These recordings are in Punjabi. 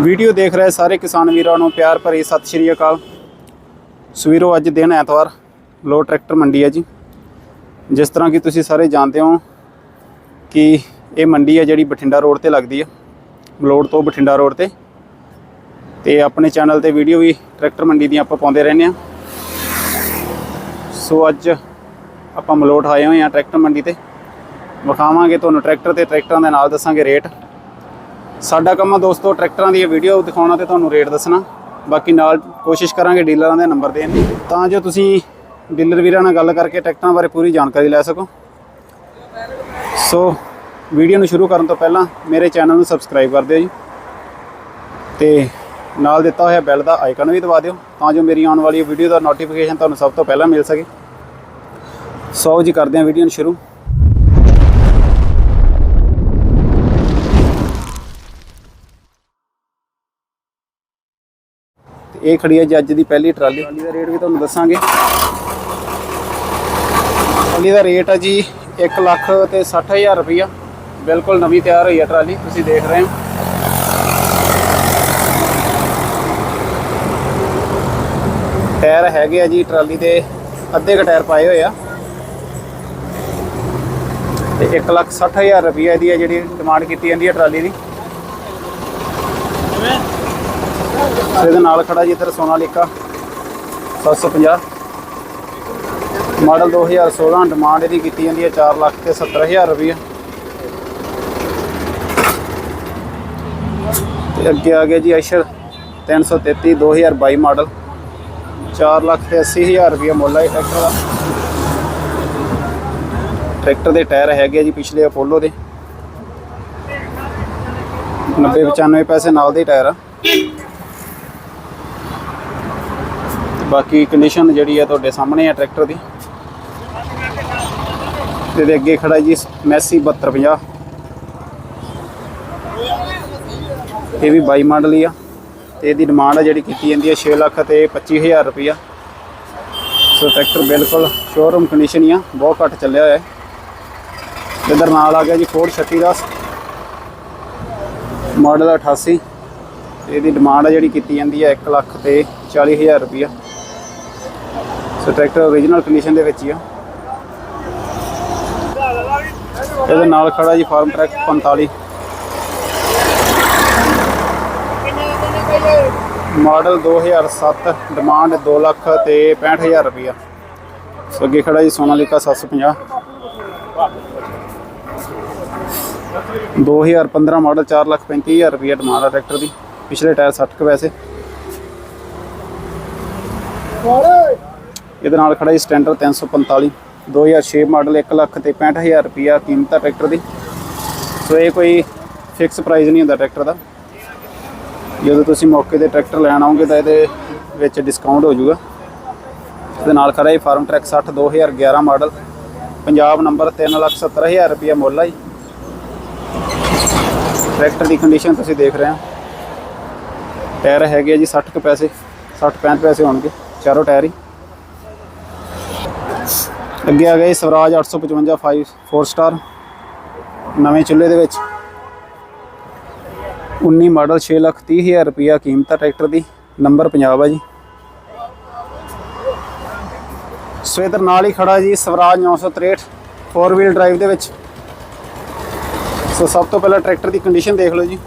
ਵੀਡੀਓ ਦੇਖ ਰਹੇ ਸਾਰੇ ਕਿਸਾਨ ਵੀਰਾਂ ਨੂੰ ਪਿਆਰ ਭਰੀ ਸਤਿ ਸ਼੍ਰੀ ਅਕਾਲ। ਸਵੇਰੋ, ਅੱਜ ਦਿਨ ਐਤਵਾਰ, ਲੋ ਟਰੈਕਟਰ ਮੰਡੀ ਹੈ ਜੀ। ਜਿਸ ਤਰ੍ਹਾਂ ਕਿ ਤੁਸੀਂ ਸਾਰੇ ਜਾਣਦੇ ਹੋ ਕਿ ਇਹ ਮੰਡੀ ਹੈ ਜਿਹੜੀ ਬਠਿੰਡਾ ਰੋਡ ਤੇ ਲੱਗਦੀ ਹੈ ਮਲੋੜ ਤੋਂ ਬਠਿੰਡਾ ਰੋਡ ਤੇ। ਤੇ ਆਪਣੇ ਚੈਨਲ ਤੇ ਵੀਡੀਓ ਵੀ ਟਰੈਕਟਰ ਮੰਡੀ ਦੀਆਂ ਆਪਾਂ ਪਾਉਂਦੇ ਰਹਿੰਦੇ ਆ ਸੋ ਅੱਜ ਆਪਾਂ ਮਲੋਟ ਆਏ ਹੋਏ ਆ ਟਰੈਕਟਰ ਮੰਡੀ ਤੇ। ਵਿਖਾਵਾਂਗੇ ਤੁਹਾਨੂੰ ਟਰੈਕਟਰ ਤੇ ਟਰੈਕਟਰਾਂ ਦੇ ਨਾਲ ਦੱਸਾਂਗੇ ਰੇਟ। ਸਾਡਾ ਕੰਮ ਆ ਦੋਸਤੋ, ਟਰੈਕਟਰਾਂ ਦੀ ਵੀਡੀਓ ਦਿਖਾਉਣਾ ਤੇ ਤੁਹਾਨੂੰ ਰੇਟ ਦੱਸਣਾ। ਬਾਕੀ ਨਾਲ ਕੋਸ਼ਿਸ਼ ਕਰਾਂਗੇ ਡੀਲਰਾਂ ਦੇ ਨੰਬਰ ਦੇਣ ਦੀ। ਤਾਂ ਜੋ ਤੁਸੀਂ ਡੀਲਰ ਵੀਰਾਂ ਨਾਲ ਗੱਲ ਕਰਕੇ ਟਰੈਕਟਰਾਂ ਬਾਰੇ ਪੂਰੀ ਜਾਣਕਾਰੀ ਲੈ ਸਕੋ। ਸੋ ਵੀਡੀਓ ਨੂੰ ਸ਼ੁਰੂ ਕਰਨ ਤੋਂ ਪਹਿਲਾਂ ਮੇਰੇ ਚੈਨਲ ਨੂੰ ਸਬਸਕ੍ਰਾਈਬ ਕਰ ਦਿਓ ਜੀ। ਤੇ ਨਾਲ ਦਿੱਤਾ ਹੋਇਆ ਬੈਲ ਦਾ ਆਈਕਨ ਵੀ ਦਬਾ ਦਿਓ, ਤਾਂ ਜੋ ਮੇਰੀ ਆਉਣ ਵਾਲੀ ਵੀਡੀਓ ਦਾ ਨੋਟੀਫਿਕੇਸ਼ਨ ਤੁਹਾਨੂੰ ਸਭ ਤੋਂ ਪਹਿਲਾਂ ਮਿਲ ਸਕੇ। ਸੋ ਜੀ ਕਰਦੇ ਹਾਂ ਵੀਡੀਓ ਨੂੰ ਸ਼ੁਰੂ। ਇਹ ਖੜੀ ਹੈ ਜੀ ਅੱਜ ਦੀ ਪਹਿਲੀ ਟਰਾਲੀ। ਟਰਾਲੀ ਦਾ ਰੇਟ ਵੀ ਤੁਹਾਨੂੰ ਦੱਸਾਂਗੇ। ਟਰਾਲੀ ਦਾ ਰੇਟ ਹੈ ਜੀ 1 ਲੱਖ ਤੇ 60000 ਰੁਪਈਆ। ਬਿਲਕੁਲ ਨਵੀਂ ਤਿਆਰ ਹੋਈ ਹੈ ਟਰਾਲੀ, ਤੁਸੀਂ ਦੇਖ ਰਹੇ ਹੋ। ਟਾਇਰ ਹੈਗੇ ਆ ਜੀ ਟਰਾਲੀ ਦੇ, ਅੱਧੇ ਕ ਟਾਇਰ ਪਾਏ ਹੋਏ ਆ। ਤੇ 1 ਲੱਖ 60000 ਰੁਪਈਆ ਦੀ ਹੈ ਜਿਹੜੀ ਡਿਮਾਂਡ ਕੀਤੀ ਜਾਂਦੀ ਹੈ ਟਰਾਲੀ ਦੀ। ਇਹਦੇ ਨਾਲ ਖੜਾ ਜੀ ਇੱਧਰ ਸੋਨਾਲੀਕਾ 750 ਮਾਡਲ 2016 ਡਿਮਾਂਡ ਇਹਦੀ ਕੀਤੀ ਜਾਂਦੀ ਹੈ 4 ਲੱਖ ਤੇ 70000 ਰੁਪਈਆ ਤੇ ਅੱਗੇ ਆ ਗਿਆ ਜੀ ਆਇਸ਼ਰ 333 2022 ਮਾਡਲ। 4 ਲੱਖ ਤੇ 80000 ਰੁਪਈਆ ਮੁੱਲ ਹੈ ਟਰੈਕਟਰ ਦਾ। ਟਰੈਕਟਰ ਦੇ ਟਾਇਰ ਹੈਗੇ ਆ ਜੀ ਪਿਛਲੇ ਅਪੋਲੋ ਦੇ। 90 95 ਪੈਸੇ ਨਾਲ ਦੇ ਟਾਇਰ ਆ ਤੇ ਬਾਕੀ ਕੰਡੀਸ਼ਨ ਜਿਹੜੀ ਹੈ ਤੁਹਾਡੇ ਸਾਹਮਣੇ ਆ ਟਰੈਕਟਰ ਦੀ। ਤੇ ਇਹਦੇ ਅੱਗੇ ਖੜਾ ਜੀ ਮੈਸੀ 7250 ਇਹ ਵੀ 22 ਮਾਡਲ ਹੀ ਆ। ਤੇ ਇਹਦੀ ਡਿਮਾਂਡ ਆ ਜਿਹੜੀ ਕੀਤੀ ਜਾਂਦੀ ਹੈ 6 ਲੱਖ ਤੇ 25000 ਰੁਪਈਆ। ਸੋ ਟਰੈਕਟਰ ਬਿਲਕੁਲ ਸ਼ੋਰੂਮ ਕੰਡੀਸ਼ਨ ਹੀ ਆ, ਬਹੁਤ ਘੱਟ ਚੱਲਿਆ ਹੋਇਆ ਹੈ। ਇਧਰ ਨਾਲ ਆ ਗਿਆ ਜੀ ਫੋਰਡ 3610 ਮਾਡਲ 88 ਤੇ ਇਹਦੀ ਡਿਮਾਂਡ ਆ ਜਿਹੜੀ ਕੀਤੀ ਜਾਂਦੀ ਹੈ 1 ਲੱਖ ਤੇ 40000 ਰੁਪਈਆ। ਸੋ ਟਰੈਕਟਰ ਓਰੀਜਨਲ ਕੰਡੀਸ਼ਨ ਦੇ ਵਿੱਚ ਹੀ ਆ। ਇਹਦੇ ਨਾਲ ਖੜਾ ਜੀ Farmtrac 45 model 2007 demand 2 lakh ਤੇ 65000 ਰੁਪਈਆ। ਸੋ ਅੱਗੇ ਖੜਾ ਜੀ ਸੋਨਾਲੀਕਾ 750 2015 ਮਾਡਲ 4 ਲੱਖ 35000 ਰੁਪਈਆ ਡਿਮਾਂਡ ਆ ਟਰੈਕਟਰ ਦੀ। ਪਿਛਲੇ ਟਾਇਰ 60 ਕੁ ਵੈਸੇ ਇਹਦੇ ਨਾਲ ਖੜਾ ਜੀ ਸਟੈਂਡਰ 345 2006 ਮਾਡਲ 1 ਲੱਖ ਤੇ 65000 ਰੁਪਈਆ ਕੀਮਤ ਆ ਟਰੈਕਟਰ ਦੀ। ਸੋ ਇਹ ਕੋਈ ਫਿਕਸ ਪ੍ਰਾਈਸ ਨਹੀਂ ਹੁੰਦਾ ਟਰੈਕਟਰ ਦਾ। ਜਦੋਂ ਤੁਸੀਂ ਮੌਕੇ ਤੇ ਟਰੈਕਟਰ ਲੈਣ ਆਓਗੇ ਤਾਂ ਇਹਦੇ ਵਿੱਚ ਡਿਸਕਾਊਂਟ ਹੋ ਜਾਊਗਾ। ਇਹਦੇ ਨਾਲ ਖੜਾ ਜੀ Farmtrac 60 2011 model. Punjab number 370000 ਰੁਪਈਆ ਮੁੱਲ ਆ ਜੀ। ਟਰੈਕਟਰ ਦੀ ਕੰਡੀਸ਼ਨ ਤੁਸੀਂ ਦੇਖ ਰਹੇ ਹੋ। ਟਾਇਰ ਹੈਗੇ ਆ ਜੀ 60 ਕੁ ਪੈਸੇ 60 65 ਪੈਸੇ ਹੋਣਗੇ। ਚਾਰੋਂ ਟਾਇਰ ਹੀ। ਅੱਗੇ ਆ ਗਏ ਸਵਰਾਜ 855 5 4 ਸਟਾਰ ਨਵੇਂ ਚੁੱਲ੍ਹੇ ਦੇ ਵਿੱਚ। 19 ਮਾਡਲ 6 ਲੱਖ 30 ਹਜ਼ਾਰ ਰੁਪਿਆ ਕੀਮਤ ਆ ਟਰੈਕਟਰ ਦੀ, ਨੰਬਰ ਪੰਜਾਬ ਆ ਜੀ। ਸੋ ਇਧਰ ਨਾਲ ਹੀ ਖੜਾ ਜੀ ਸਵਰਾਜ 963 4 ਵੀਲ ਡਰਾਈਵ ਦੇ ਵਿੱਚ। ਸੋ ਸਭ ਤੋਂ ਪਹਿਲਾਂ ਟਰੈਕਟਰ ਦੀ ਕੰਡੀਸ਼ਨ ਦੇਖ ਲਓ ਜੀ।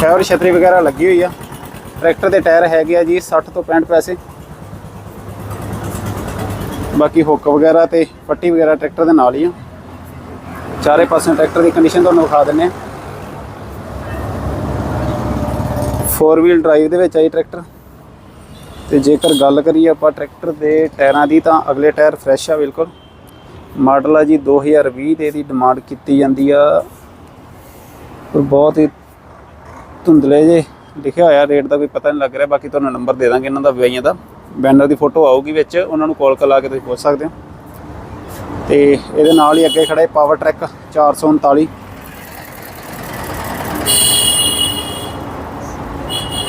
ਟਾਇਰ ਛਤਰੀ ਵਗੈਰਾ ਲੱਗੀ ਹੋਈ ਆ। ਟਰੈਕਟਰ ਦੇ ਟਾਇਰ ਹੈਗੇ ਆ ਜੀ 60 ਤੋਂ 65 ਪੈਸੇ। ਬਾਕੀ ਹੁੱਕ ਵਗੈਰਾ ਤੇ ਪੱਟੀ ਵਗੈਰਾ ਟਰੈਕਟਰ ਦੇ ਨਾਲ ਹੀ ਆ। ਚਾਰੇ ਪਾਸੇ ਟਰੈਕਟਰ ਦੀ ਕੰਡੀਸ਼ਨ ਤੁਹਾਨੂੰ ਵਿਖਾ ਦਿੰਨੇ ਆ। 4 ਵੀਲ ਡਰਾਈਵ ਦੇ ਵਿੱਚ ਆਈ ਟਰੈਕਟਰ। ਤੇ ਜੇਕਰ ਗੱਲ ਕਰੀਏ ਆਪਾਂ ਟਰੈਕਟਰ ਦੇ ਟਾਇਰਾਂ ਦੀ ਤਾਂ ਅਗਲੇ ਟਾਇਰ ਫਰੈਸ਼ ਆ ਬਿਲਕੁਲ। ਮਾਡਲ ਆ ਜੀ 2020 ਤੇ ਇਹਦੀ ਡਿਮਾਂਡ ਕੀਤੀ ਜਾਂਦੀ ਆ। ਪਰ ਬਹੁਤ ਹੀ ਧੁੰਦਲੇ ਜੇ ਲਿਖਿਆ ਹੋਇਆ ਰੇਟ ਦਾ ਕੋਈ ਪਤਾ ਨਹੀਂ ਲੱਗ ਰਿਹਾ। ਬਾਕੀ ਤੁਹਾਨੂੰ ਨੰਬਰ ਦੇ ਦਾਂਗੇ ਇਹਨਾਂ ਦਾ ਵਿਆਈਆਂ ਦਾ। ਬੈਨਰ ਦੀ ਫੋਟੋ ਆਊਗੀ ਵਿੱਚ, ਉਹਨਾਂ ਨੂੰ ਕਾਲ ਕਰ ਲਾ ਕੇ ਤੁਸੀਂ ਪੁੱਛ ਸਕਦੇ ਹੋ। ਤੇ ਇਹਦੇ ਨਾਲ ਹੀ ਅੱਗੇ ਖੜਾ ਹੈ ਪਾਵਰ ਟਰੈਕ 439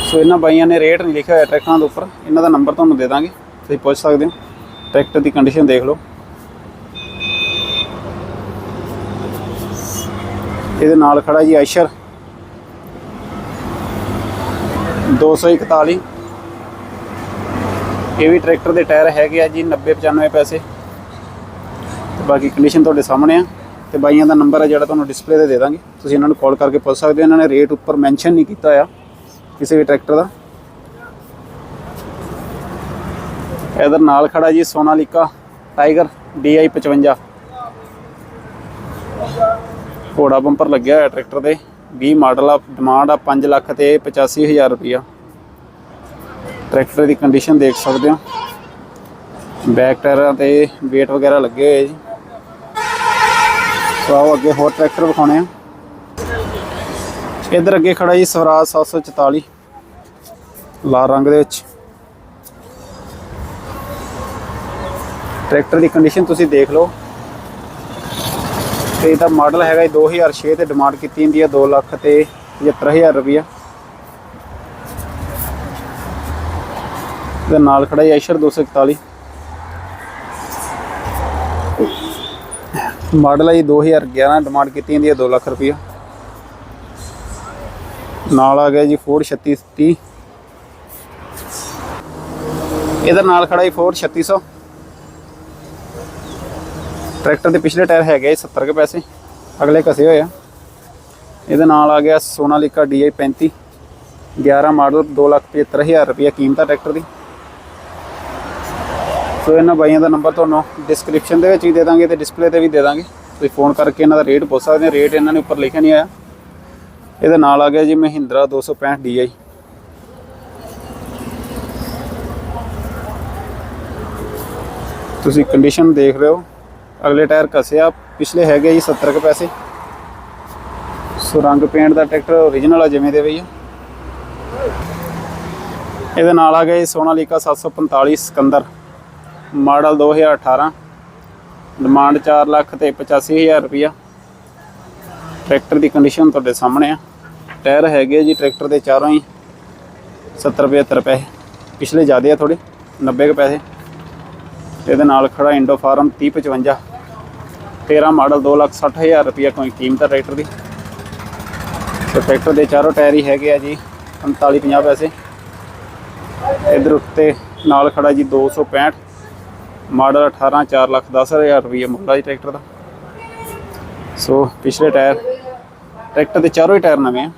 ਸੋ ਇਹਨਾਂ ਬਾਈਆਂ ਨੇ ਰੇਟ ਨਹੀਂ ਲਿਖਿਆ ਹੋਇਆ ਟਰੈਕਟਰਾਂ ਦੇ ਉੱਪਰ, ਇਹਨਾਂ ਦਾ ਨੰਬਰ ਤੁਹਾਨੂੰ ਦੇ ਦਾਂਗੇ, ਤੁਸੀਂ ਪੁੱਛ ਸਕਦੇ ਹੋ। ਟਰੈਕਟਰ ਦੀ ਕੰਡੀਸ਼ਨ ਦੇਖ ਲਓ। ਇਹਦੇ ਨਾਲ ਖੜਾ ਜੀ ਆਇਸ਼ਰ 241 ਇਹ ਵੀ ਟਰੈਕਟਰ ਦੇ ਟਾਇਰ ਹੈਗੇ ਆ ਜੀ 90 95 ਪੈਸੇ। ਤੇ ਬਾਕੀ ਕੰਡੀਸ਼ਨ ਤੁਹਾਡੇ ਸਾਹਮਣੇ ਆ। ਤੇ ਬਾਈਆਂ ਦਾ ਨੰਬਰ ਆ ਜਿਹੜਾ ਤੁਹਾਨੂੰ ਡਿਸਪਲੇ ਤੇ ਦੇ ਦਾਂਗੇ। ਤੁਸੀਂ ਇਹਨਾਂ ਨੂੰ ਕਾਲ ਕਰਕੇ ਪੁੱਛ ਸਕਦੇ ਹੋ, ਇਹਨਾਂ ਨੇ ਰੇਟ ਉੱਪਰ ਮੈਂਸ਼ਨ ਨਹੀਂ ਕੀਤਾ ਆ ਕਿਸੇ ਵੀ ਟਰੈਕਟਰ ਦਾ। ਇਧਰ ਨਾਲ ਖੜਾ ਜੀ ਸੋਨਾਲੀਕਾ ਟਾਈਗਰ DI 55 ਘੋੜਾ ਬੰਪਰ ਲੱਗਿਆ ਹੋਇਆ ਟਰੈਕਟਰ 'ਤੇ। 20 ਮਾਡਲ ਆ ਡਿਮਾਂਡ ਆ 5 ਲੱਖ ਤੇ 85000 ਰੁਪਇਆ ਟਰੈਕਟਰ ਦੀ ਕੰਡੀਸ਼ਨ ਦੇਖ ਸਕਦੇ ਹੋ। ਬੈਕ ਟਾਇਰਾਂ ਤੇ weight ਵਗੈਰਾ ਲੱਗੇ ਹੋਏ ਜੀ। ਸੋ ਆਓ ਅੱਗੇ ਹੋਰ ਟਰੈਕਟਰ ਵਿਖਾਉਣੇ ਆ। ਇਧਰ ਅੱਗੇ ਖੜਾ ਜੀ ਸਵਰਾਜ 744 ਲਾਲ ਰੰਗ ਦੇ ਵਿੱਚ। ਟਰੈਕਟਰ ਦੀ ਕੰਡੀਸ਼ਨ ਤੁਸੀਂ ਦੇਖ ਲਓ। ਤੇ ਇਹਦਾ ਮਾਡਲ ਹੈਗਾ ਜੀ 2006 ਤੇ ਡਿਮਾਂਡ ਕੀਤੀ ਜਾਂਦੀ ਹੈ 2 ਲੱਖ ਤੇ 75000 ਰੁਪਇਆ ਤੇ ਨਾਲ ਖੜਾ ਜੀ ਐਸ਼ਰ 241 ਮਾਡਲ ਹੈ ਜੀ 2011 ਡਿਮਾਂਡ ਕੀਤੀ ਜਾਂਦੀ ਹੈ 2 ਲੱਖ ਰੁਪਇਆ ਨਾਲ ਆ ਗਿਆ ਜੀ ਫੋਰਡ 3630 ਇਹਦੇ ਨਾਲ ਖੜਾ ਜੀ ਫੋਰਡ 3600 ਟਰੈਕਟਰ ਦੇ ਪਿਛਲੇ ਟਾਇਰ ਹੈਗੇ ਜੀ 70 ਕੇ ਪੈਸੇ। ਅਗਲੇ ਕਸੇ ਹੋਏ ਆ। ਇਹਦੇ ਨਾਲ ਆ ਗਿਆ ਸੋਨਾਲੀਕਾ DI 35 11 ਮਾਡਲ 275000 ਰੁਪਏ ਕੀਮਤ ਆ ਟਰੈਕਟਰ ਦੀ। ਸੋ ਇਹਨਾਂ ਬਾਈਆਂ ਦਾ ਨੰਬਰ ਤੁਹਾਨੂੰ ਡਿਸਕ੍ਰਿਪਸ਼ਨ ਦੇ ਵਿੱਚ ਵੀ ਦੇ ਦਾਂਗੇ ਤੇ ਡਿਸਪਲੇ ਤੇ ਵੀ ਦੇ ਦਾਂਗੇ। ਤੁਸੀਂ ਫੋਨ ਕਰਕੇ ਇਹਨਾਂ ਦਾ ਰੇਟ ਪੁੱਛ ਸਕਦੇ ਹੋ। ਰੇਟ ਇਹਨਾਂ ਨੇ ਉੱਪਰ ਲਿਖਿਆ ਨਹੀਂ ਆਇਆ। ਇਹਦੇ ਨਾਲ ਆ ਗਿਆ ਜੀ ਮਹਿੰਦਰਾ 265 DI ਤੁਸੀਂ ਕੰਡੀਸ਼ਨ ਦੇਖ ਰਹੇ ਹੋ। ਅਗਲੇ ਟਾਇਰ ਕਸਿਆ। ਪਿਛਲੇ ਹੈਗੇ ਜੀ 70 ਕੁ ਪੈਸੇ। ਸੋ ਰੰਗ ਪੇਂਟ ਦਾ ਟਰੈਕਟਰ ਓਰੀਜਨਲ ਆ, ਜਿਵੇਂ ਦੇ ਵੀ ਇਹਦੇ ਨਾਲ ਆ ਗਿਆ ਜੀ ਸੋਨਾਲੀਕਾ 745 ਸਿਕੰਦਰ। ਮਾਡਲ 2018 ਡਿਮਾਂਡ 4 ਲੱਖ ਤੇ 85000 ਰੁਪਇਆ ਟਰੈਕਟਰ ਦੀ ਕੰਡੀਸ਼ਨ ਤੁਹਾਡੇ ਸਾਹਮਣੇ ਆ। ਟਾਇਰ ਹੈਗੇ ਜੀ ਟਰੈਕਟਰ ਦੇ ਚਾਰੋਂ ਹੀ 70 75 ਪੈਸੇ। ਪਿਛਲੇ ਜ਼ਿਆਦੇ ਆ ਥੋੜੇ 90 ਕੁ ਪੈਸੇ। ਇਹਦੇ ਨਾਲ ਖੜਾ ਇੰਡੋ ਫਾਰਮ 3055 13 ਮਾਡਲ 260000 ਰੁਪਇਆ ਕੋਈ ਕੀਮਤ ਆ ਟਰੈਕਟਰ ਦੀ। ਸੋ ਟਰੈਕਟਰ ਦੇ ਚਾਰੋਂ ਟਾਇਰ ਹੀ ਹੈਗੇ ਆ ਜੀ 45 50 ਪੈਸੇ। ਇਧਰ ਉੱਤੇ ਨਾਲ ਖੜਾ ਜੀ 265 ਮਾਡਲ 18 4 ਲੱਖ 10000 ਰੁਪਏ ਮੁੱਲ ਆ ਜੀ ਟਰੈਕਟਰ ਦਾ। ਸੋ ਪਿਛਲੇ ਟਾਇਰ, ਟਰੈਕਟਰ ਦੇ ਚਾਰੋਂ ਹੀ ਟਾਇਰ ਨਵੇਂ ਆ।